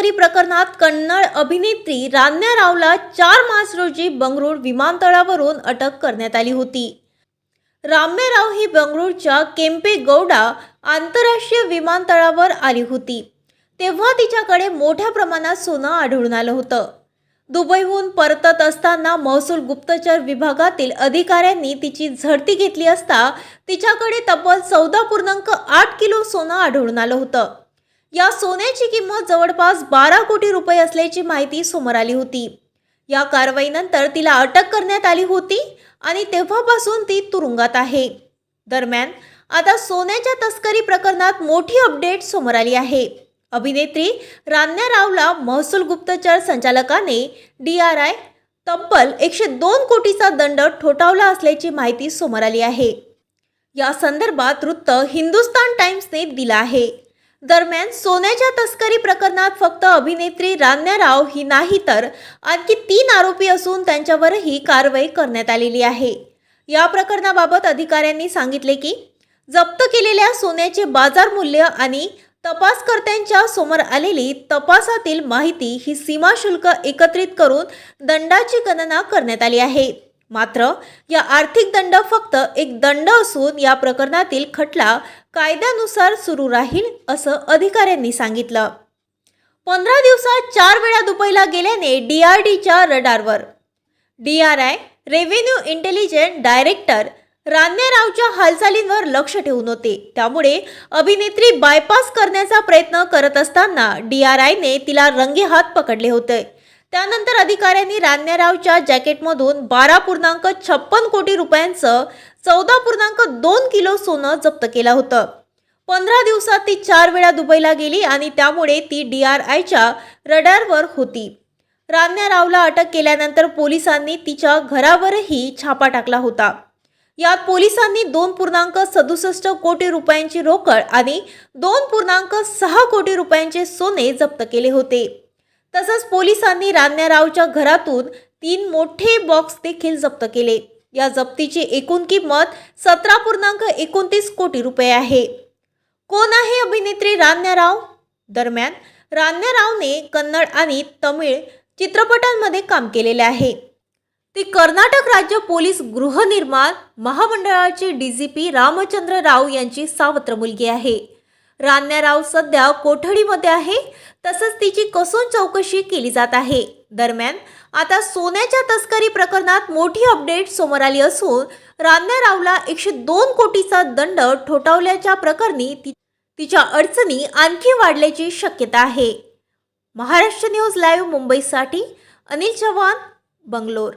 तस्करी प्रकरणात कन्नड अभिनेत्री रान्या रावला चार मार्च रोजी बंगळूर विमानतळावरून अटक करण्यात आली होती. राम्या राव ही बंगळूरच्या केम्पे गौडा आंतरराष्ट्रीय विमानतळावर आली होती. तेव्हा तिच्याकडे मोठ्या प्रमाणात सोनं आढळून आलं होतं. दुबईहून परतत असताना महसूल गुप्तचर विभागातील अधिकाऱ्यांनी तिची झडती घेतली असता तिच्याकडे तब्बल चौदा पूर्णांक आठ किलो सोनं आढळून आलं होतं. या सोन्याची किंमत जवळपास बारा कोटी रुपये असल्याची माहिती समोर आली होती. या कारवाईनंतर तिला अटक करण्यात आली होती आणि तेव्हापासून ती तुरुंगात आहे. दरम्यान आता सोन्याच्या तस्करी प्रकरणात मोठी अपडेट समोर आली आहे. अभिनेत्री रान्या रावला महसूल गुप्तचर संचालकाने डी आर आय तब्बल एकशे दोन कोटीचा दंड ठोठावला असल्याची माहिती समोर आली आहे. या संदर्भात वृत्त हिंदुस्तान टाइम्सने दिला आहे. दरम्यान सोन्याच्या तस्करी प्रकरणात फक्त अभिनेत्री रान्या राव ही नाही तर आणखी तीन आरोपी असून त्यांच्यावरही कारवाई करण्यात आलेली आहे. या प्रकरणाबाबत अधिकाऱ्यांनी सांगितले की जप्त केलेल्या सोन्याचे बाजार मूल्य आणि तपासकर्त्यांच्या समोर आलेली तपासातील माहिती ही सीमाशुल्क एकत्रित करून दंडाची गणना करण्यात आली आहे. मात्र या आर्थिक दंड फक्त एक दंड असून या प्रकरणातील खटला कायद्यानुसार सुरू राहील असं अधिकाऱ्यांनी सांगितलं. पंधरा दिवसात चार वेळा दुबईला गेल्याने डी आर डीच्या रडारवर. D R I revenue intelligent director Ranya रावच्या हालचालींवर लक्ष ठेवून होते. त्यामुळे अभिनेत्री बायपास करण्याचा प्रयत्न करत असताना डी आर आयने तिला रंगेहात पकडले होते. त्यानंतर अधिकाऱ्यांनी रान्यारावच्या जॅकेटमधून बारा पूर्णांक छप्पन कोटी रुपयांचं चौदा पूर्णांक दोन किलो सोनं जप्त केलं होतं. पंधरा दिवसात ती चार वेळा दुबईला गेली आणि त्यामुळे ती डी आर आयच्या रडारवर होती. रान्या रावला अटक केल्यानंतर पोलिसांनी तिच्या घरावरही छापा टाकला होता. यात पोलिसांनी दोन पूर्णांक सदुसष्ट कोटी रुपयांची रोकड आणि दोन पूर्णांक सहा कोटी रुपयांचे सोने जप्त केले होते. तसंच पोलिसांनी रान्या रावच्या घरातून तीन मोठे बॉक्स देखील जप्त केले. या जप्तीची एकूण किंमत सतरा पूर्णांक एकोणतीस कोटी रुपये आहे. कोण आहे अभिनेत्री रान्या राव? दरम्यान रान्या रावने कन्नड आणि तमिळ चित्रपटांमध्ये काम केलेले आहे. ती कर्नाटक राज्य पोलीस गृहनिर्माण महामंडळाचे D G P Ramchandra Rao यांची सावत्र मुलगी आहे. रान्या राव सध्या कोठडीमध्ये आहे. तसंच तिची कसून चौकशी केली जात आहे. दरम्यान आता सोन्याच्या तस्करी प्रकरणात मोठी अपडेट समोर आली असून रान्या रावला एकशे दोन कोटीचा दंड ठोठावल्याच्या प्रकरणी ती तिच्या अडचणी आणखी वाढल्याची शक्यता आहे. महाराष्ट्र न्यूज लाईव्ह मुंबईसाठी अनिल चव्हाण बंगलोर.